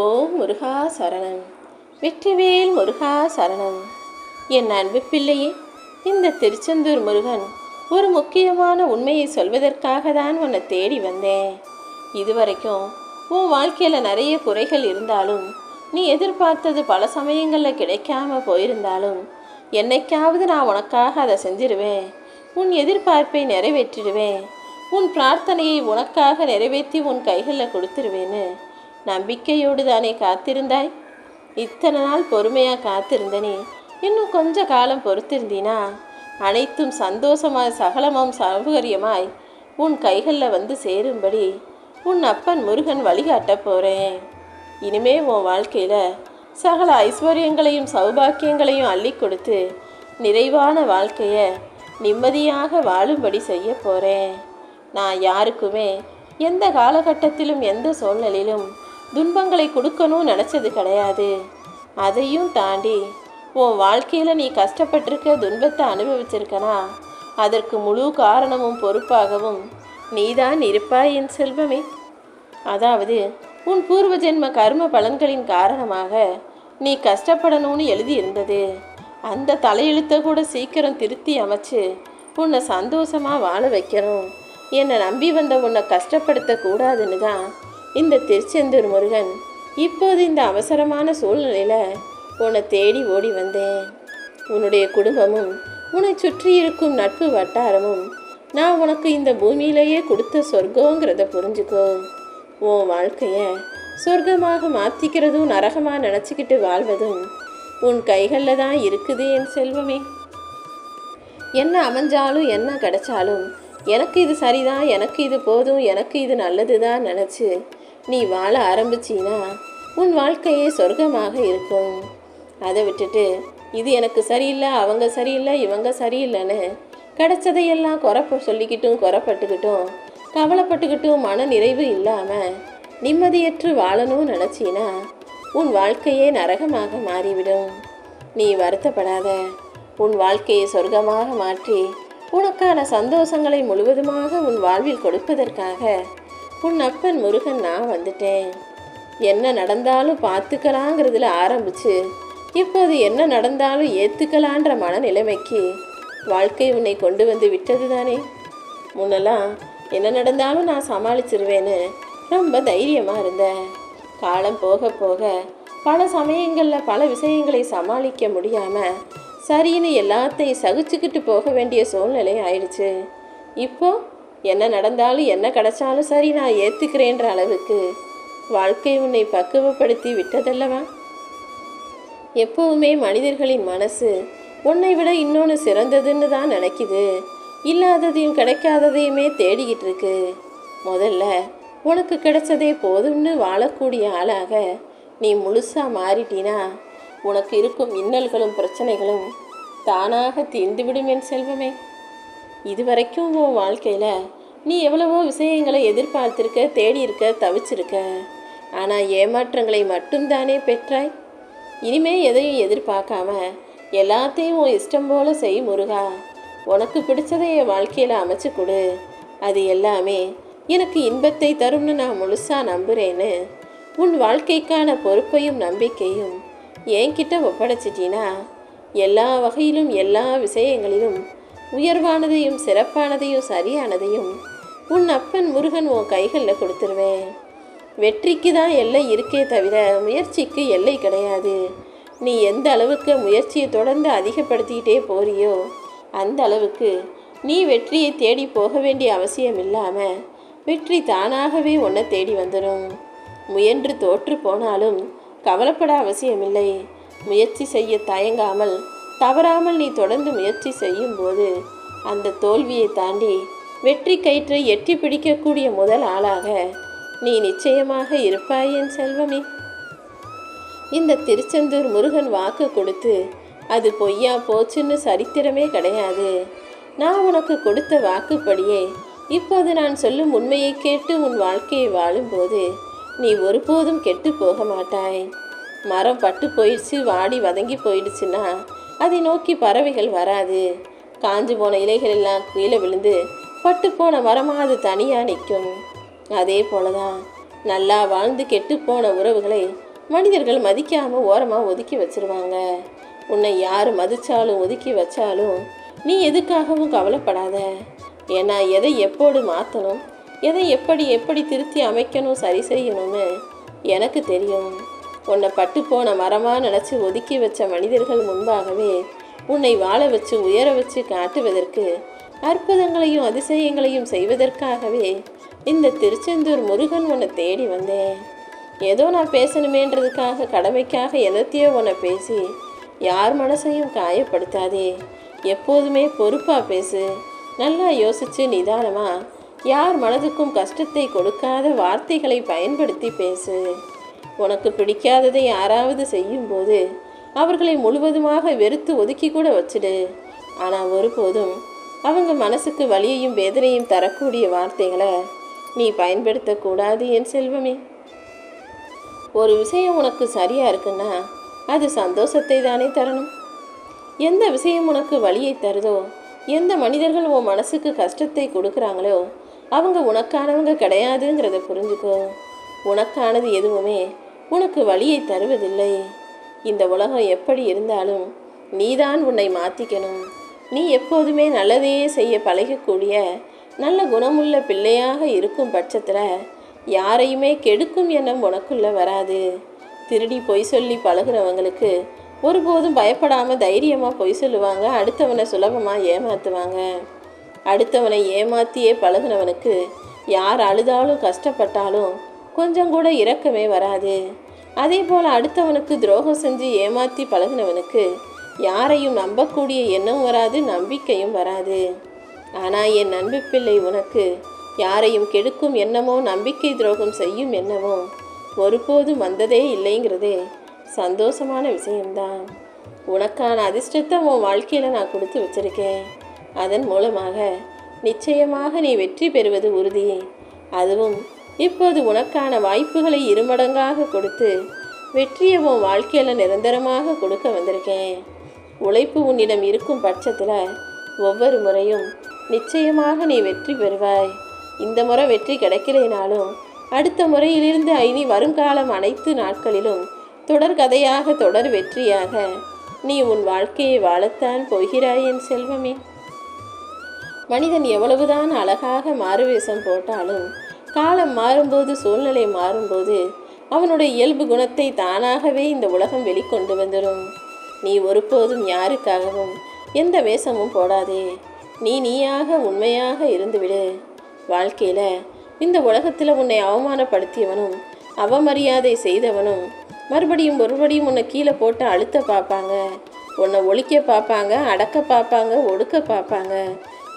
ஓம் முருகா சரணம். வெற்றிவேல் முருகா சரணம். என் அன்பு பிள்ளையே இந்த திருச்செந்தூர் முருகன் ஒரு முக்கியமான உண்மையை சொல்வதற்காக தான் உன்னை தேடி வந்தேன். இதுவரைக்கும் உன் வாழ்க்கையில் நிறைய குறைகள் இருந்தாலும் நீ எதிர்பார்த்தது பல சமயங்களில் கிடைக்காம போயிருந்தாலும் என்னைக்காவது நான் உனக்காக அதை செஞ்சிருவேன். உன் எதிர்பார்ப்பை நிறைவேற்றிடுவேன். உன் பிரார்த்தனையை உனக்காக நிறைவேற்றி உன் கைகளில் கொடுத்துருவேன்னு நம்பிக்கையோடு தானே காத்திருந்தாய்? இத்தனை நாள் பொறுமையாக காத்திருந்தனே. இன்னும் கொஞ்ச காலம் பொறுத்திருந்தீனா அனைத்தும் சந்தோஷமாய் சகலமும் சௌகரியமாய் உன் கைகளில் வந்து சேரும்படி உன் அப்பன் முருகன் வழிகாட்ட போகிறேன் இனிமே உன் வாழ்க்கையில் சகல ஐஸ்வர்யங்களையும் சௌபாக்கியங்களையும் அள்ளி கொடுத்து நிறைவான வாழ்க்கையை நிம்மதியாக வாழும்படி செய்ய போகிறேன் நான் யாருக்குமே எந்த காலகட்டத்திலும் எந்த சூழ்நிலையிலும் துன்பங்களை கொடுக்கணும்னு நினச்சது கிடையாது. அதையும் தாண்டி உன் வாழ்க்கையில் நீ கஷ்டப்பட்டிருக்க துன்பத்தை அனுபவிச்சிருக்கனா? அதற்கு முழு காரணமும் பொறுப்பாகவும் நீதான் இருப்பாய் என் செல்வமே. அதாவது உன் பூர்வ ஜென்ம கர்ம பலன்களின் காரணமாக நீ கஷ்டப்படணும்னு எழுதியிருந்தது. அந்த தலையெழுத்தை கூட சீக்கிரம் திருத்தி அமைச்சு உன்னை சந்தோஷமாக வாழ வைக்கணும். என்னை நம்பி வந்த உன்னை கஷ்டப்படுத்தக்கூடாதுன்னு தான் இந்த திருச்செந்தூர் முருகன் இப்போது இந்த அவசரமான சூழ்நிலையில் உன்னை தேடி ஓடி வந்தேன். உன்னுடைய குடும்பமும் உன்னை சுற்றி இருக்கும் நட்பு வட்டாரமும் நான் உனக்கு இந்த பூமியிலேயே கொடுத்த சொர்க்கங்கிறத புரிஞ்சுக்கோ. உன் வாழ்க்கையை சொர்க்கமாக மாற்றிக்கிறதும் நரகமாக நினச்சிக்கிட்டு வாழ்வதும் உன் கைகளில் தான் இருக்குது என் செல்வமே. என்ன அமைஞ்சாலும் என்ன கிடைச்சாலும் எனக்கு இது சரிதான் எனக்கு இது போதும் எனக்கு இது நல்லது தான் நினச்சி நீ வாழ ஆரம்பிச்சின்னா உன் வாழ்க்கையே சொர்க்கமாக இருக்கும். அதை விட்டுட்டு இது எனக்கு சரியில்லை அவங்க சரியில்லை இவங்க சரியில்லைன்னு கிடைச்சதையெல்லாம் குறப்ப சொல்லிக்கிட்டும் குறப்பட்டுக்கிட்டும் கவலைப்பட்டுக்கிட்டும் மன நிறைவு இல்லாமல் நிம்மதியற்று வாழணும்னு நினச்சினா உன் வாழ்க்கையே நரகமாக மாறிவிடும். நீ வருத்தப்படாத. உன் வாழ்க்கையை சொர்க்கமாக மாற்றி உனக்கான சந்தோஷங்களை முழுவதுமாக உன் வாழ்வில் கொடுப்பதற்காக உன் அப்பன் முருகன் நான் வந்துட்டேன். என்ன நடந்தாலும் பார்த்துக்கலாங்கிறதுல ஆரம்பிச்சு இப்போது என்ன நடந்தாலும் ஏற்றுக்கலான்ற மனநிலைமைக்கு வாழ்க்கை உன்னை கொண்டு வந்து விட்டது தானே முன்னெல்லாம் என்ன நடந்தாலும் நான் சமாளிச்சிருவேன்னு ரொம்ப தைரியமாக இருந்தேன் காலம் போக போக பல சமயங்களில் பல விஷயங்களை சமாளிக்க முடியாமல் சரின்னு எல்லாத்தையும் சகிச்சுக்கிட்டு போக வேண்டிய சூழ்நிலை ஆயிடுச்சு. இப்போ என்ன நடந்தாலும் என்ன கிடைச்சாலும் சரி நான் ஏற்றுக்கிறேன்ற அளவுக்கு வாழ்க்கை உன்னை பக்குவப்படுத்தி விட்டதல்லவா? எப்பவுமே மனிதர்களின் மனசு உன்னை விட இன்னொன்று சிறந்ததுன்னு தான் நினைக்குது. இல்லாததையும் கிடைக்காததையுமே தேடிக்கிட்டு இருக்கு. முதல்ல உனக்கு கிடைச்சதே போதும்னு வாழக்கூடிய ஆளாக நீ முழுசாக மாறிட்டினா உனக்கு இருக்கும் இன்னல்களும் பிரச்சனைகளும் தானாக தீர்ந்துவிடும் என் செல்வமே. இதுவரைக்கும் உன் வாழ்க்கையில் நீ எவ்வளவோ விஷயங்களை எதிர்பார்த்திருக்க தேடியிருக்க தவிச்சிருக்க. ஆனால் ஏமாற்றங்களை மட்டும்தானே பெற்றாய்? இனிமே எதையும் எதிர்பார்க்காம எல்லாத்தையும் உன் இஷ்டம் போல செய் முருகா. உனக்கு பிடிச்சதை என் வாழ்க்கையில் அமைச்சு கொடு. அது எல்லாமே எனக்கு இன்பத்தை தரும்னு நான் முழுசாக நம்புகிறேன்னு உன் வாழ்க்கைக்கான பொறுப்பையும் நம்பிக்கையும் என்கிட்ட ஒப்படைச்சிட்டினா எல்லா வகையிலும் எல்லா விஷயங்களிலும் உயர்வானதையும் சிறப்பானதையும் சரியானதையும் உன் அப்பன் முருகன் உன் கைகளில் கொடுத்துருவேன். வெற்றிக்கு தான் எல்லை இருக்கே தவிர முயற்சிக்கு எல்லை கிடையாது. நீ எந்த அளவுக்கு முயற்சியை தொடர்ந்து அதிகப்படுத்திக்கிட்டே போறியோ அந்த அளவுக்கு நீ வெற்றியை தேடி போக வேண்டிய அவசியம் இல்லாமல் வெற்றி தானாகவே உன்னை தேடி வந்துடும் முயன்று தோற்று போனாலும் கவலைப்பட அவசியமில்லை. முயற்சி செய்ய தயங்காமல் தவறாமல் நீ தொடர்ந்து முயற்சி செய்யும்போது அந்த தோல்வியை தாண்டி வெற்றி கயிற்றை எட்டி பிடிக்கக்கூடிய முதல் ஆளாக நீ நிச்சயமாக இருப்பாய் என் செல்வமே. இந்த திருச்செந்தூர் முருகன் வாக்கு கொடுத்து அது பொய்யா போச்சுன்னு சரித்திரமே கிடையாது. நான் உனக்கு கொடுத்த வாக்குப்படியே இப்போது நான் சொல்லும் உண்மையை கேட்டு உன் வாழ்க்கையை வாழும்போது நீ ஒருபோதும் கெட்டு போக மாட்டாய். மரம் பட்டு போயிடுச்சு வாடி வதங்கி போயிடுச்சுன்னா அதை நோக்கி பறவைகள் வராது. காஞ்சு போன இலைகள் எல்லாம் கீழே விழுந்து பட்டு போன மரமாக அது தனியாக நிற்கும். அதே போல தான் நல்லா வாழ்ந்து கெட்டுப்போன உறவுகளை மனிதர்கள் மதிக்காமல் ஓரமாக ஒதுக்கி வச்சிருவாங்க. உன்னை யார் மதித்தாலும் ஒதுக்கி வச்சாலும் நீ எதுக்காகவும் கவலைப்படாத. ஏன்னா எதை எப்போது மாற்றணும் எதை எப்படி எப்படி திருத்தி அமைக்கணும் சரி செய்யணும்னு எனக்கு தெரியும். உன்னை பட்டு போன மரமாக நினச்சி ஒதுக்கி வச்ச மனிதர்கள் முன்பாகவே உன்னை வாழ வச்சு உயர வச்சு காட்டுவதற்கு அற்புதங்களையும் அதிசயங்களையும் செய்வதற்காகவே இந்த திருச்செந்தூர் முருகன் உன்னை தேடி வந்தேன். ஏதோ நான் பேசணுமேன்றதுக்காக கடமைக்காக எதத்தையோ உன்னை பேசி யார் மனசையும் காயப்படுத்தாதே. எப்போதுமே பொறுப்பாக பேசு. நல்லா யோசிச்சு நிதானமாக யார் மனதுக்கும் கஷ்டத்தை கொடுக்காத வார்த்தைகளை பயன்படுத்தி பேசு. உனக்கு பிடிக்காததை யாராவது செய்யும்போது அவர்களை முழுவதுமாக வெறுத்து ஒதுக்கி கூட வச்சிடு. ஆனால் ஒருபோதும் அவங்க மனசுக்கு வலியையும் வேதனையும் தரக்கூடிய வார்த்தைகளை நீ பயன்படுத்தக்கூடாது என் செல்வமே. ஒரு விஷயம் உனக்கு சரியா இருக்குன்னா அது சந்தோஷத்தை தானே தரணும். எந்த விஷயம் உனக்கு வலியை தருதோ எந்த மனிதர்கள் உன் மனசுக்கு கஷ்டத்தை கொடுக்குறாங்களோ அவங்க உனக்கானவங்க கிடையாதுங்கிறத புரிஞ்சுக்கோ. உனக்கானது எதுவுமே உனக்கு வழியை தருவதில்லை. இந்த உலகம் எப்படி இருந்தாலும் நீதான் உன்னை மாற்றிக்கணும் நீ எப்போதுமே நல்லதையே செய்ய பழகக்கூடிய நல்ல குணமுள்ள பிள்ளையாக இருக்கும் பட்சத்தில் யாரையுமே கெடுக்கும் எண்ணம் உனக்குள்ள வராது. திருடி பொய் சொல்லி பழகுறவங்களுக்கு ஒருபோதும் பயப்படாமல் தைரியமாக பொய் சொல்லுவாங்க அடுத்தவனை சுலபமாக ஏமாற்றுவாங்க அடுத்தவனை ஏமாற்றியே பழகுனவனுக்கு யார் அழுதாலும் கஷ்டப்பட்டாலும் கொஞ்சம் கூட இரக்கமே வராது. அதே போல் அடுத்தவனுக்கு துரோகம் செஞ்சு ஏமாற்றி பழகுனவனுக்கு யாரையும் நம்பக்கூடிய எண்ணம் வராது நம்பிக்கையும் வராது. ஆனால் என் அன்பு பிள்ளை உனக்கு யாரையும் கெடுக்கும் எண்ணமோ நம்பிக்கை துரோகம் செய்யும் எண்ணமோ ஒருபோதும் வந்ததே இல்லைங்கிறதே சந்தோஷமான விஷயம்தான். உனக்கான அதிர்ஷ்டத்தை உன் வாழ்க்கையில் நான் கொடுத்து வச்சிருக்கேன். அதன் மூலமாக நிச்சயமாக நீ வெற்றி பெறுவது உறுதி. அதுவும் இப்போது உனக்கான வாய்ப்புகளை இருமடங்காக கொடுத்து வெற்றியை உன் வாழ்க்கையில் நிரந்தரமாக கொடுக்க வந்திருக்கேன். உழைப்பு உன்னிடம் இருக்கும் பட்சத்தில் ஒவ்வொரு முறையும் நிச்சயமாக நீ வெற்றி பெறுவாய். இந்த முறை வெற்றி கிடைக்கலைனாலும் அடுத்த முறையிலிருந்து இனி வருங்காலம் அனைத்து நாட்களிலும் தொடர் கதையாக தொடர் வெற்றியாக நீ உன் வாழ்க்கையை வாழத்தான் போகிறாய் என் செல்வமே. மனிதன் எவ்வளவுதான் அழகாக மாறுவேஷம் போட்டாலும் காலம் மாறும்போது சூழ்நிலை மாறும்போது அவனுடைய இயல்பு குணத்தை தானாகவே இந்த உலகம் வெளிக்கொண்டு வந்துடும் நீ ஒருபோதும் யாருக்காகவும் எந்த வேஷமும் போடாதே. நீ நீயாக உண்மையாக இருந்துவிடு. வாழ்க்கையில் இந்த உலகத்தில் உன்னை அவமானப்படுத்தியவனும் அவமரியாதை செய்தவனும் மறுபடியும் மறுபடியும் உன்னை கீழே போட்டு அழுத்த பார்ப்பாங்க. உன்னை ஒழிக்க பார்ப்பாங்க அடக்க பார்ப்பாங்க ஒடுக்க பார்ப்பாங்க.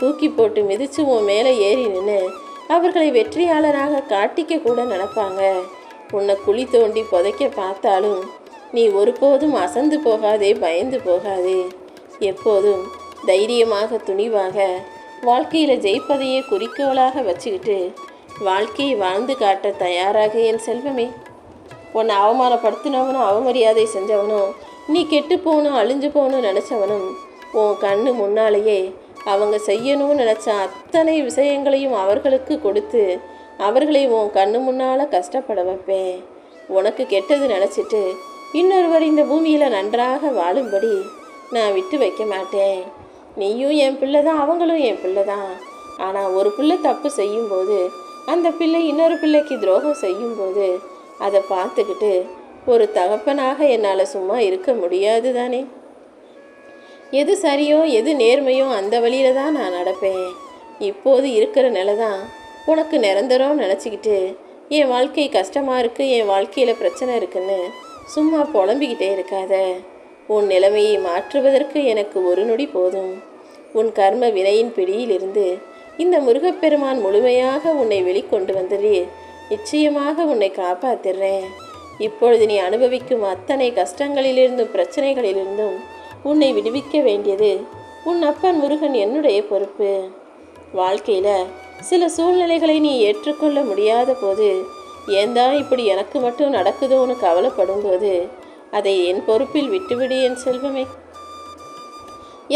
தூக்கி போட்டு மிதித்து உன் மேலே ஏறி நின்று அவர்களை வெற்றியாளராக காட்டிக்க கூட நினைப்பாங்க உன்னை குழி தோண்டி புதைக்க பார்த்தாலும் நீ ஒருபோதும் அசந்து போகாதே பயந்து போகாதே. எப்போதும் தைரியமாக துணிவாக வாழ்க்கையில் ஜெயிப்பதையே குறிக்கோளாக வச்சுக்கிட்டு வாழ்க்கையை வாழ்ந்து காட்ட தயாராக என் செல்வமே. உன்னை அவமானப்படுத்தினவனும் அவமரியாதை செஞ்சவனும் நீ கெட்டு போகணும் அழிஞ்சு போகணும்னு நினச்சவனும் உன் கண்ணு முன்னாலேயே அவங்க செய்யணும்னு நினச்ச அத்தனை விஷயங்களையும் அவர்களுக்கு கொடுத்து அவர்களை உன் கண்ணு முன்னால் கஷ்டப்பட வைப்பேன். உனக்கு கெட்டது நினச்சிட்டு இன்னொருவர் இந்த பூமியில் நன்றாக வாழும்படி நான் விட்டு வைக்க மாட்டேன். நீயும் என் பிள்ளை தான் அவங்களும் என் பிள்ளை தான் ஆனால் ஒரு பிள்ளை தப்பு செய்யும்போது அந்த பிள்ளை இன்னொரு பிள்ளைக்கு துரோகம் செய்யும்போது அதை பார்த்துக்கிட்டு ஒரு தகப்பனாக என்னால் சும்மா இருக்க முடியாது தானே எது சரியோ எது நேர்மையோ அந்த வழியில தான் நான் நடப்பேன். இப்போது இருக்கிற நிலை தான் உனக்கு நிரந்தரம் நினச்சிக்கிட்டு என் வாழ்க்கை கஷ்டமாக இருக்குது என் வாழ்க்கையில் பிரச்சனை இருக்குன்னு சும்மா புலம்பிக்கிட்டே இருக்காத. உன் நிலைமையை மாற்றுவதற்கு எனக்கு ஒரு நொடி போதும். உன் கர்ம வினையின் பிடியிலிருந்து இந்த முருகப்பெருமான் முழுமையாக உன்னை வெளிக்கொண்டு வந்துடு நிச்சயமாக உன்னை காப்பாத்திடுறேன். இப்பொழுது நீ அனுபவிக்கும் அத்தனை கஷ்டங்களிலிருந்தும் பிரச்சனைகளிலிருந்தும் உன்னை விடுவிக்க வேண்டியது உன் அப்பன் முருகன் என்னுடைய பொறுப்பு. வாழ்க்கையில் சில சூழ்நிலைகளை நீ ஏற்றுக்கொள்ள முடியாத போது ஏந்தா இப்படி எனக்கு மட்டும் நடக்குதோன்னு கவலைப்படும் போது அதை என் பொறுப்பில் விட்டுவிடு என் செல்வமே.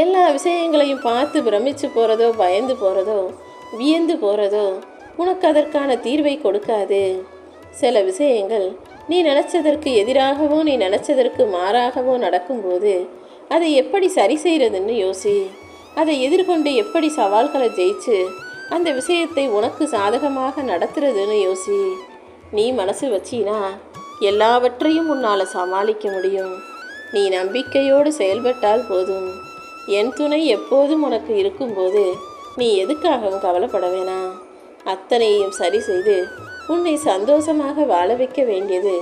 எல்லா விஷயங்களையும் பார்த்து பிரமிச்சு போகிறதோ பயந்து போகிறதோ வியந்து போகிறதோ உனக்கு அதற்கான தீர்வை கொடுக்காது. சில விஷயங்கள் நீ நினச்சதற்கு எதிராகவோ நீ நினச்சதற்கு மாறாகவோ நடக்கும்போது அதை எப்படி சரி செய்கிறதுன்னு யோசி. அதை எதிர்கொண்டு எப்படி சவால்களை ஜெயிச்சு அந்த விஷயத்தை உனக்கு சாதகமாக நடத்துறதுன்னு யோசி. நீ மனசு வச்சினா எல்லாவற்றையும் உன்னால் சமாளிக்க முடியும். நீ நம்பிக்கையோடு செயல்பட்டால் போதும். என் துணை எப்போதும் உனக்கு இருக்கும்போது நீ எதுக்காகவும் கவலைப்பட வேணாம் அத்தனையும் சரி செய்து உன்னை சந்தோஷமாக வாழ வைக்க வேண்டியது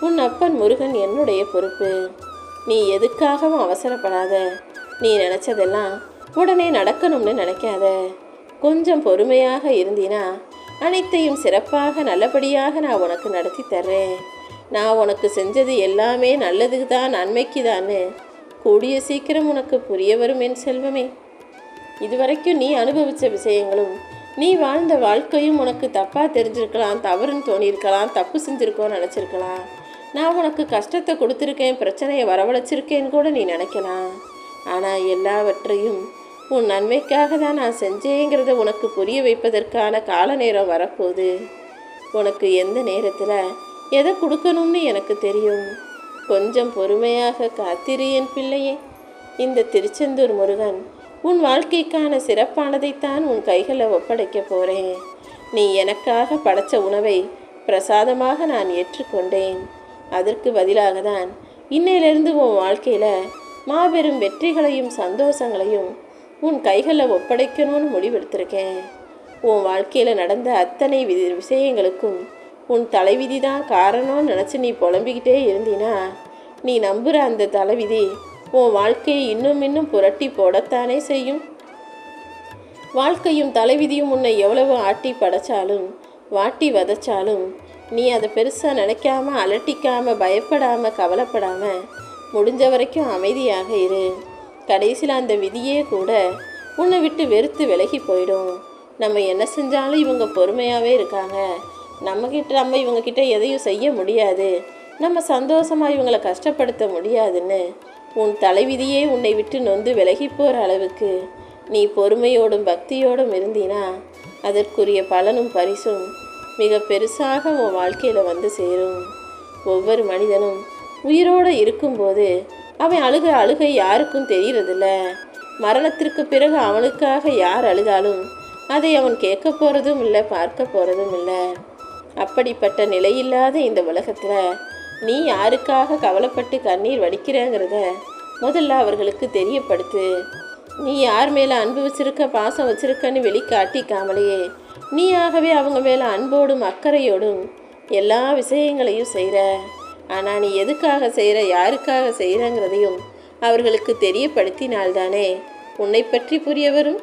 உன் அப்பன் முருகன் என்னுடைய பொறுப்பு. நீ எதுக்காகவும் அவசரப்படாத. நீ நினச்சதெல்லாம் உடனே நடக்கணும்னு நினைக்காத. கொஞ்சம் பொறுமையாக இருந்தினா அனைத்தையும் சிறப்பாக நல்லபடியாக நான் உனக்கு நடத்தி தர்றேன். நான் உனக்கு செஞ்சது எல்லாமே நல்லதுக்கு தான் நன்மைக்கு தான்னு கூடிய சீக்கிரம் உனக்கு புரிய வரும் என் செல்வமே. இதுவரைக்கும் நீ அனுபவித்த விஷயங்களும் நீ வாழ்ந்த வாழ்க்கையும் உனக்கு தப்பாக தெரிஞ்சிருக்கலாம் தவறுன்னு தோணியிருக்கலாம் தப்பு செஞ்சுருக்கோன்னு நினச்சிருக்கலாம். நான் உனக்கு கஷ்டத்தை கொடுத்துருக்கேன் பிரச்சனையை வரவழைச்சிருக்கேன்னு கூட நீ நினைக்கலாம். ஆனால் எல்லாவற்றையும் உன் நன்மைக்காக தான் நான் செஞ்சேங்கிறத உனக்கு புரிய வைப்பதற்கான கால நேரம் வரப்போகுது. உனக்கு எந்த நேரத்தில் எதை கொடுக்கணும்னு எனக்கு தெரியும். கொஞ்சம் பொறுமையாக காத்திரு என் பிள்ளையே. இந்த திருச்செந்தூர் முருகன் உன் வாழ்க்கைக்கான சிறப்பானதைத்தான் உன் கைகளில் ஒப்படைக்க போகிறேன் நீ எனக்காக படைச்ச உணவை பிரசாதமாக நான் ஏற்றுக்கொண்டேன். அதற்கு பதிலாக தான் இன்னையிலிருந்து உன் வாழ்க்கையில் மாபெரும் வெற்றிகளையும் சந்தோஷங்களையும் உன் கைகளில் ஒப்படைக்கணும்னு முடிவெடுத்திருக்கேன். உன் வாழ்க்கையில் நடந்த அத்தனை விதி விஷயங்களுக்கும் உன் தலைவிதி தான் காரணம்னு நினச்சி நீ புலம்பிக்கிட்டே இருந்தினா நீ நம்புகிற அந்த தலைவிதி உன் வாழ்க்கையை இன்னும் இன்னும் புரட்டி போடத்தானே செய்யும்? வாழ்க்கையும் தலைவிதியும் உன்னை எவ்வளவு ஆட்டி படைச்சாலும் வாட்டி வதச்சாலும் நீ அதை பெருசாக நினைக்காம அலட்டிக்காமல் பயப்படாமல் கவலைப்படாமல் முடிஞ்ச வரைக்கும் அமைதியாக இரு. கடைசியில் அந்த விதியே கூட உன்னை விட்டு வெறுத்து விலகி போயிடும். நம்ம என்ன செஞ்சாலும் இவங்க பொறுமையாகவே இருக்காங்க. நம்மக்கிட்ட நம்ம இவங்கக்கிட்ட எதையும் செய்ய முடியாது. நம்ம சந்தோஷமாக இவங்களை கஷ்டப்படுத்த முடியாதுன்னு உன் தலைவிதியே உன்னை விட்டு நொந்து விலகி போகிற அளவுக்கு நீ பொறுமையோடும் பக்தியோடும் இருந்தினா அதற்குரிய பலனும் பரிசும் மிக பெருசாக உன் வாழ்க்கையில் வந்து சேரும். ஒவ்வொரு மனிதனும் உயிரோடு இருக்கும்போது அவன் அழுக அழுகை யாருக்கும் தெரியறதில்ல. மரணத்திற்கு பிறகு அவனுக்காக யார் அழுதாலும் அதை அவன் கேட்க போகிறதும் இல்லை பார்க்க போகிறதும் இல்லை. அப்படிப்பட்ட நிலையில்லாத இந்த உலகத்தில் நீ யாருக்காக கவலைப்பட்டு கண்ணீர் வடிக்கிறேங்கிறத முதல்ல அவர்களுக்கு தெரியப்படுத்து. நீ யார் மேலே அன்பு வச்சிருக்க பாசம் வச்சிருக்கன்னு வெளிக்காட்டிக்காமலேயே நீயாகவே அவங்க மேலே அன்போடும் அக்கறையோடும் எல்லா விஷயங்களையும் செய்கிற ஆனால் நீ எதுக்காக செய்கிற யாருக்காக செய்கிறங்கிறதையும் அவர்களுக்கு தெரியப்படுத்தினால்தானே உன்னை பற்றி புரிய வரும்